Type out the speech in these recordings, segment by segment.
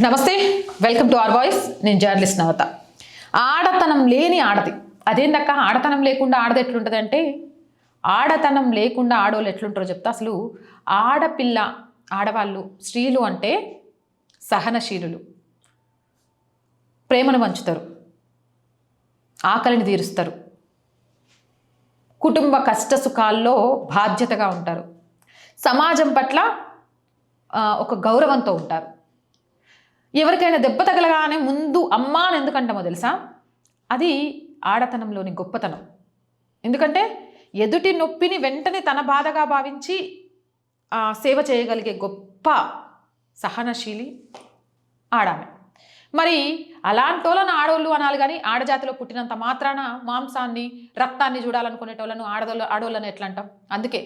నమస్తే welcome to R Voice. నేను journalist నవత. ఆడతనం లేని ఆడది. అదేందక్క? ఆడతనం లేకుండా ఆడది ఎట్లుంటుంది అంటే ఆడతనం లేకుండా ఆడవాళ్ళు ఎట్లుంటారో చెప్తా. అసలు ఆడపిల్ల ఆడవాళ్ళు స్త్రీలు అంటే సహనశీలులు. ప్రేమను పంచుతారు. ఆకలిని తీరుస్తారు. కుటుంబ కష్ట సుఖాల్లో బాధ్యతగా ఉంటారు. సమాజం పట్ల ఒక గౌరవంతో ఉంటారు. ఎవరికైనా దెబ్బ తగలగానే ముందు అమ్మా అని ఎందుకంటామో తెలుసా? అది ఆడతనంలోని గొప్పతనం. ఎందుకంటే ఎదుటి నొప్పిని వెంటనే తన బాధగా భావించి సేవ చేయగలిగే గొప్ప సహనశీలి ఆడామె. మరి అలాంటోళ్ళను ఆడోళ్ళు అనాలి కానీ ఆడజాతిలో పుట్టినంత మాత్రాన మాంసాన్ని రక్తాన్ని చూడాలనుకునేటోళ్ళను ఆడదోళ్ళు ఆడోళ్ళని ఎట్లా అంటాం అందుకే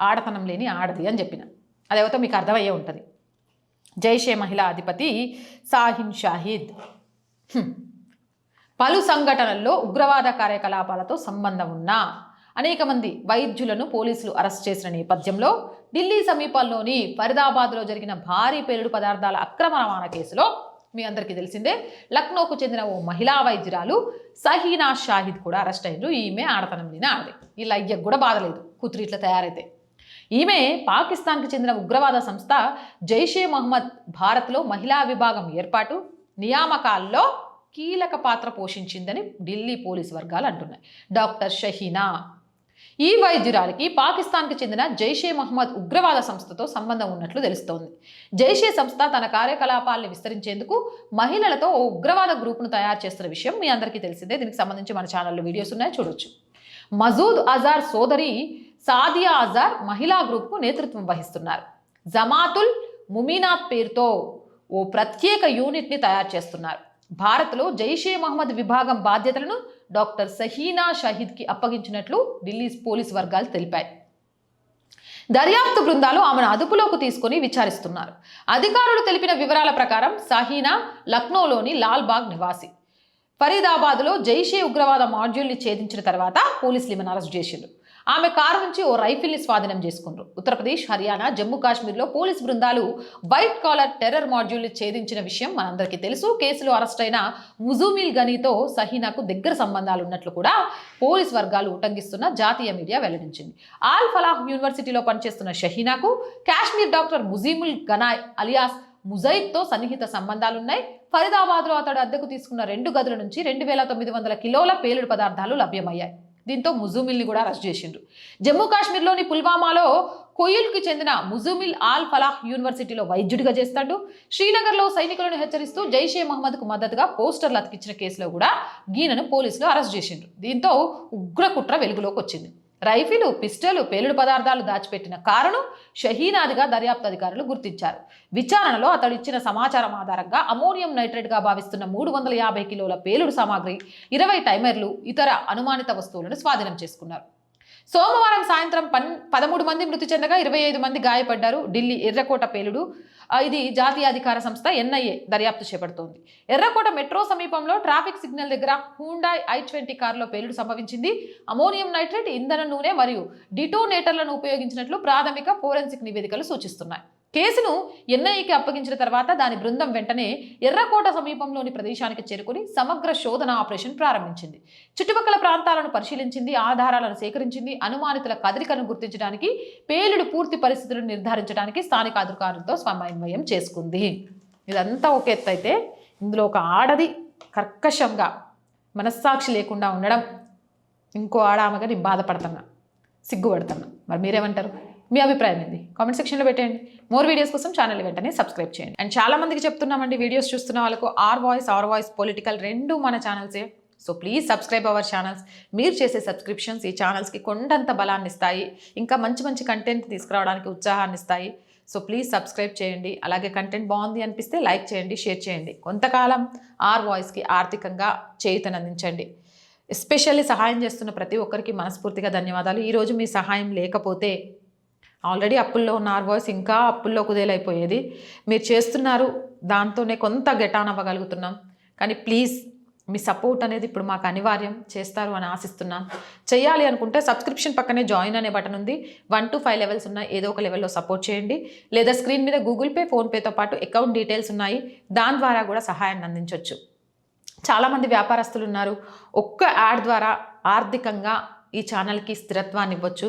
ఆడతనం లేని ఆడది అని చెప్పిన. అదేవతో మీకు అర్థమయ్యే ఉంటుంది. జైషే మహిళా అధిపతి సాహిన్ షాహిద్. పలు సంఘటనల్లో ఉగ్రవాద కార్యకలాపాలతో సంబంధం ఉన్న అనేక మంది వైద్యులను పోలీసులు అరెస్ట్ చేసిన నేపథ్యంలో ఢిల్లీ సమీపంలోని ఫరీదాబాద్లో జరిగిన భారీ పేలుడు పదార్థాల అక్రమ రవాణా కేసులో మీ అందరికీ తెలిసిందే లక్నోకు చెందిన ఓ మహిళా వైద్యురాలు సహీనా షాహిద్ కూడా అరెస్ట్ అయ్యారు ఈమె ఆడతనం లేని ఆడది. ఇలా అయ్యకు కూడా బాధలేదు కూతురు ఇట్లా తయారైతే. ఈమె పాకిస్తాన్కి చెందిన ఉగ్రవాద సంస్థ జైషే మహమ్మద్ భారత్లో మహిళా విభాగం ఏర్పాటు నియామకాల్లో కీలక పాత్ర పోషించిందని ఢిల్లీ పోలీసు వర్గాలు అంటున్నాయి. డాక్టర్ షహీనా. ఈ వైద్యురాలికి పాకిస్తాన్కి చెందిన జైషే మహమ్మద్ ఉగ్రవాద సంస్థతో సంబంధం ఉన్నట్లు తెలుస్తోంది. జైషే సంస్థ తన కార్యకలాపాలను విస్తరించేందుకు మహిళలతో ఓ ఉగ్రవాద గ్రూప్ను తయారు చేస్తున్న విషయం మీ అందరికీ తెలిసిందే. దీనికి సంబంధించి మన ఛానల్లో వీడియోస్ ఉన్నాయి చూడొచ్చు. మజూద్ అజార్ సోదరి సాదియా అజార్ మహిళా గ్రూప్కు నేతృత్వం వహిస్తున్నారు. జమాతుల్ ముమీనాత్ పేరుతో ఓ ప్రత్యేక యూనిట్ని తయారు చేస్తున్నారు. భారత్లో జైషే మహమ్మద్ విభాగం బాధ్యతలను డాక్టర్ సహీనా షహీద్కి అప్పగించినట్లు ఢిల్లీ పోలీస్ వర్గాలు తెలిపాయి. దర్యాప్తు బృందాలు ఆమెను అదుపులోకి తీసుకుని విచారిస్తున్నారు. అధికారులు తెలిపిన వివరాల ప్రకారం సహీనా లక్నోలోని లాల్బాగ్ నివాసి. ఫరీదాబాద్లో జైషే ఉగ్రవాద మాడ్యూల్ని ఛేదించిన తర్వాత పోలీసులు ఈమెను అరెస్ట్ చేసిండ్రు. ఆమె కారు నుంచి ఓ రైఫిల్ని స్వాధీనం చేసుకున్నారు. ఉత్తరప్రదేశ్ హర్యానా జమ్మూ కాశ్మీర్లో పోలీస్ బృందాలు వైట్ కాలర్ టెర్రర్ మాడ్యూల్ని ఛేదించిన విషయం మనందరికీ తెలుసు. కేసులో అరెస్ట్ అయిన ముజూమిల్ గనీతో సహీనాకు దగ్గర సంబంధాలు ఉన్నట్లు కూడా పోలీస్ వర్గాలు ఉటంకిస్తున్న జాతీయ మీడియా వెల్లడించింది. ఆల్ ఫలాహ్ యూనివర్సిటీలో పనిచేస్తున్న షహీనాకు కాశ్మీర్ డాక్టర్ ముజీముల్ గనాయ్ అలియాస్ ముజైద్తో సన్నిహిత సంబంధాలున్నాయి. ఫరీదాబాద్లో అతడు అద్దెకు తీసుకున్న రెండు గదుల నుంచి రెండు వేల తొమ్మిది వందల కిలోల పేలుడు పదార్థాలు లభ్యమయ్యాయి. దీంతో ముజుమిల్ని కూడా అరెస్ట్ చేసిండ్రు. జమ్మూ కాశ్మీర్లోని పుల్వామాలో కొయిల్కి చెందిన ముజుమిల్ ఆల్ ఫలాహ్ యూనివర్సిటీలో వైద్యుడిగా చేస్తాడు. శ్రీనగర్లో సైనికులను హెచ్చరిస్తూ జైషే మహమ్మద్కు మద్దతుగా పోస్టర్లు అతికించిన కేసులో కూడా గీనను పోలీసులు అరెస్ట్ చేసిండ్రు. దీంతో ఉగ్రకుట్ర వెలుగులోకి వచ్చింది. రైఫిలు పిస్టలు పేలుడు పదార్థాలు దాచిపెట్టిన కారును షహీనాదిగా దర్యాప్తు అధికారులు గుర్తించారు. విచారణలో అతడు ఇచ్చిన సమాచారం ఆధారంగా అమోనియం నైట్రేట్గా భావిస్తున్న మూడు వందల యాభై కిలోల పేలుడు సామాగ్రి ఇరవై టైమర్లు ఇతర అనుమానిత వస్తువులను స్వాధీనం చేసుకున్నారు. సోమవారం సాయంత్రం పన్ పదమూడు మంది మృతి చెందగా ఇరవై ఐదు మంది గాయపడ్డారు. ఢిల్లీ ఎర్రకోట పేలుడు ఇది జాతీయ అధికార సంస్థ ఎన్ఐఏ దర్యాప్తు చేపడుతోంది. ఎర్రకోట మెట్రో సమీపంలో ట్రాఫిక్ సిగ్నల్ దగ్గర హూండాయ్ ఐ ట్వంటీ కారులో పేలుడు సంభవించింది. అమోనియం నైట్రేట్ ఇంధన నూనె మరియు డిటోనేటర్లను ఉపయోగించినట్లు ప్రాథమిక ఫోరెన్సిక్ నివేదికలు సూచిస్తున్నాయి. కేసును ఎన్ఐఏకి అప్పగించిన తర్వాత దాని బృందం వెంటనే ఎర్రకోట సమీపంలోని ప్రదేశానికి చేరుకుని సమగ్ర శోధన ఆపరేషన్ ప్రారంభించింది. చుట్టుపక్కల ప్రాంతాలను పరిశీలించింది ఆధారాలను సేకరించింది అనుమానితుల కదలికను గుర్తించడానికి పేలుడు పూర్తి పరిస్థితులను నిర్ధారించడానికి స్థానిక అధికారులతో సమన్వయం చేసుకుంది. ఇదంతా ఒక ఎత్తు అయితే ఇందులో ఒక ఆడది కర్కశంగా మనస్సాక్షి లేకుండా ఉండడం ఇంకో ఆడ ఆమెగా నేను బాధపడుతున్నా సిగ్గుపడుతున్నా. మరి మీరేమంటారు? మీ అభిప్రాయం ఏంది? కామెంట్ సెక్షన్లో పెట్టండి మోర్ వీడియోస్ కోసం ఛానల్ వెంటనే సబ్స్క్రైబ్ చేయండి. అండ్ చాలా మందికి చెప్తున్నామండి వీడియోస్ చూస్తున్న వాళ్ళకు R Voice R Voice political రెండు మన ఛానల్సే so please subscribe our channels మీరు చేసే సబ్స్క్రిప్షన్స్ ఈ ఛానల్స్కి కొండంత బలాన్ని ఇస్తాయి. ఇంకా మంచి మంచి కంటెంట్ తీసుకురావడానికి ఉత్సాహాన్ని ఇస్తాయి. సో ప్లీజ్ సబ్స్క్రైబ్ చేయండి. అలాగే కంటెంట్ బాగుంది అనిపిస్తే లైక్ చేయండి షేర్ చేయండి. కొంతకాలం ఆర్ వాయిస్కి ఆర్థికంగా చేయుతనందించండి. ఎస్పెషల్లీ సహాయం చేస్తున్న ప్రతి ఒక్కరికి మనస్ఫూర్తిగా ధన్యవాదాలు. ఈరోజు మీ సహాయం లేకపోతే ఆల్రెడీ అప్పుల్లో ఉన్న ఆర్వాయిస్ ఇంకా అప్పుల్లో కుదేలైపోయేది. మీరు చేస్తున్నారు దాంతోనే కొంత గెటాన్ అవ్వగలుగుతున్నాం. కానీ ప్లీజ్ మీ సపోర్ట్ అనేది ఇప్పుడు మాకు అనివార్యం చేస్తారు అని ఆశిస్తున్నాను చేయాలి అనుకుంటే సబ్స్క్రిప్షన్ పక్కనే జాయిన్ అనే బటన్ ఉంది. వన్ టు ఫైవ్ లెవెల్స్ ఉన్నాయి ఏదో ఒక లెవెల్లో సపోర్ట్ చేయండి. లేదా స్క్రీన్ మీద గూగుల్ పే ఫోన్పేతో పాటు అకౌంట్ డీటెయిల్స్ ఉన్నాయి. దాని ద్వారా కూడా సహాయాన్ని అందించవచ్చు చాలామంది వ్యాపారస్తులు ఉన్నారు. ఒక్క యాడ్ ద్వారా ఆర్థికంగా ఈ ఛానల్కి స్థిరత్వాన్ని ఇవ్వచ్చు.